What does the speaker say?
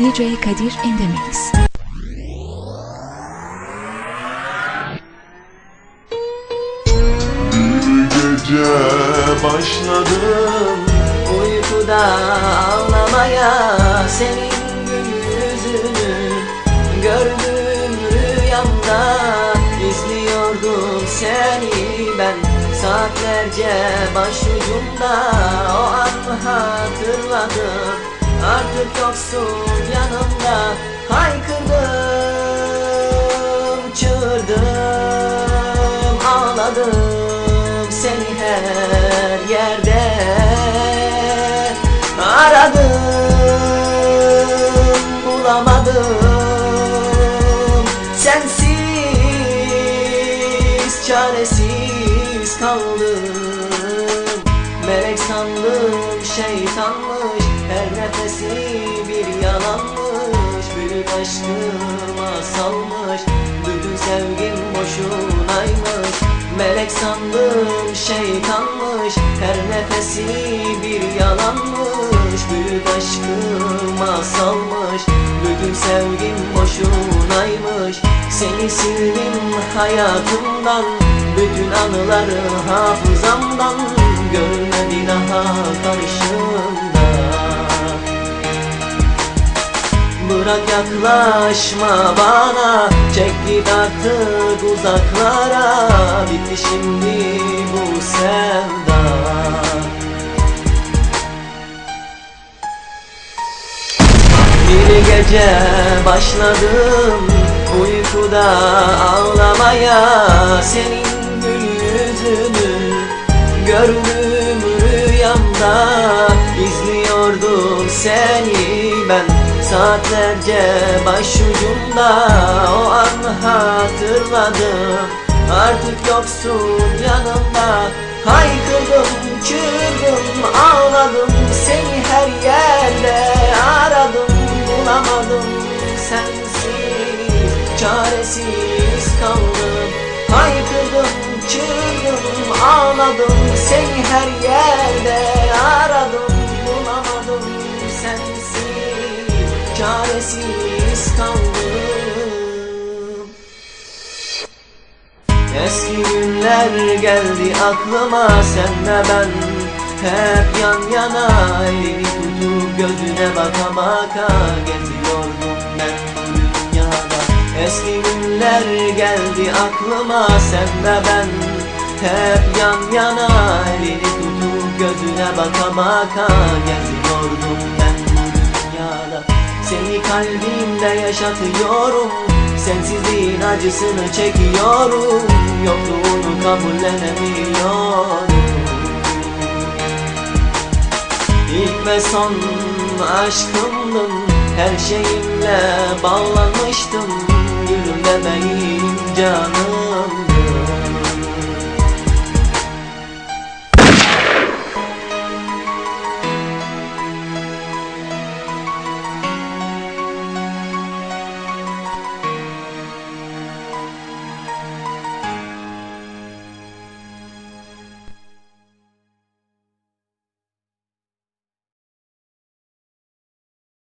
DJ Kadir in the mix. Bir gece başladım. Uykuda ağlamaya senin gül yüzünü Gördüm rüyamda. İzliyordum seni ben Saatlerce başucumda. O an hatırladım Artık yoksun yanımda. Haykırdım çığırdım ağladım seni her yerde. Aradım bulamadım. Sensiz çaresiz kaldım. Melek sandım şeytanmış her nefesi bir yalanmış büyük aşkıma salmış. Bütün sevgim boşunaymış Melek sandım şeytanmış. Her nefesi bir yalanmış Büyük aşkıma salmış. Bütün sevgim boşunaymış Seni sildim hayatımdan. Bütün anıları hafızamdan Görmedi daha Bırak yaklaşma bana. Çek git artık uzaklara. Bitti şimdi bu sevda. Bir gece başladım Uykuda ağlamaya. Senin gül yüzünü Gördüm rüyamda. İzliyordum seni Saatlerce başucumda o an hatırladım. Artık yoksun yanımda Haykırdım, çığırdım, ağladım. Seni her yerde aradım Bulamadım. Sensiz Çaresiz kaldım. Haykırdım, çığırdım, ağladım. Seni her yerde aradım Bulamadım. Sensiz Çaresiz kaldım. Eski günler geldi aklıma senle ben Hep yan yana. Elini tutup gözüne baka baka Geziyordum ben bu dünyada. Eski günler geldi aklıma senle ben Hep yan yana. Elini tutup gözüne baka baka Geziyordum ben bu dünyada Seni kalbimde yaşatıyorum. Sensizliğin acısını çekiyorum. Yokluğunu kabullenemiyorum. İlk ve son aşkımdın. Her şeyimle bağlanmıştım. Gülüm bebeğim canım